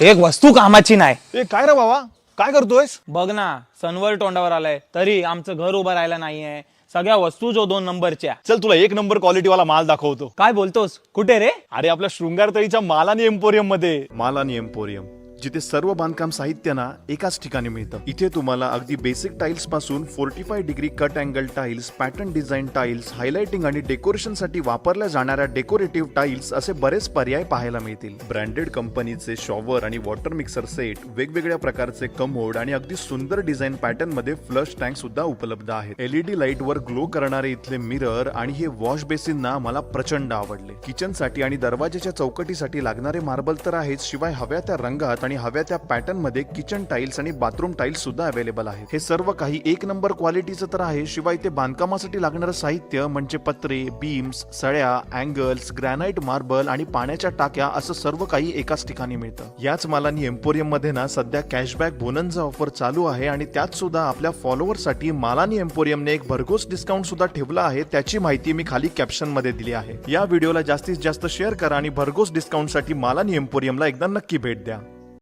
एक वस्तू कामाची नाही. ए काय रे बाबा? काय करतोयस? बघ ना सनवर तोंडावर आलाय. तरी आमचं घर उभं राहायला नाहीये. सगळ्या वस्तू जो दोन नंबरच्या. चल तुला एक नंबर क्वालिटी वाला माल दाखवतो. काय बोलतोस? कुठे रे? अरे आपल्या शृंगारतळीच्या मालानी एम्पोरियममध्ये. मालानी एम्पोरियम जिथे सर्व बांधकाम साहित्य ना एकाच ठिकाणी मिळतं. इथे तुम्हाला अगदी basic टाइल्सपासून forty five degree cut angle tiles pattern design tiles highlighting आणि डेकोरेशनसाठी वापरल्या जाणाऱ्या डेकोरेटिव्ह टाइल्स असे बरेच पर्याय पाहायला मिळतील. ब्रँडेड कंपनीचे शॉवर आणि वॉटर मिक्सर सेट वेगवेगळ्या प्रकारचे कमोड आणि अगदी सुंदर डिझाईन पॅटर्नमध्ये फ्लश टँक सुद्धा उपलब्ध आहेत. एलईडी लाइट वर ग्लो करणारे इथले मिरर आणि हे वॉश बेसिन ना मला प्रचंड आवडले. किचनसाठी आणि दरवाजाच्या चौकटीसाठी लागणारे मार्बल तर आहेच शिवाय हव्या त्या रंगात आणि हव्या त्या पॅटर्नमध्ये किचन टाईल्स आणि बाथरूम टाईल्स सुद्धा अवेलेबल आहेत. हे सर्व काही एक नंबर क्वालिटीचं तर आहे. शिवाय ते बांधकामासाठी लागणारं साहित्य म्हणजे पत्रे बीम्स सळ्या अँगल्स ग्रॅनाइट मार्बल आणि पाण्याच्या टाक्या असं सर्व काही एकाच ठिकाणी मिळतं. याच मालानी एम्पोरियममध्ये ना सध्या कॅशबॅक बोननचा ऑफर चालू आहे आणि त्यात सुद्धा आपल्या फॉलोअरसाठी मालानी एम्पोरियमने एक भरघोस डिस्काउंट सुद्धा ठेवला आहे. त्याची माहिती मी खाली कॅप्शनमध्ये दिली आहे. या व्हिडिओला जास्तीत जास्त शेअर करा आणि भरघोस डिस्काउंटसाठी मालानी एम्पोरियमला एकदा नक्की भेट द्या.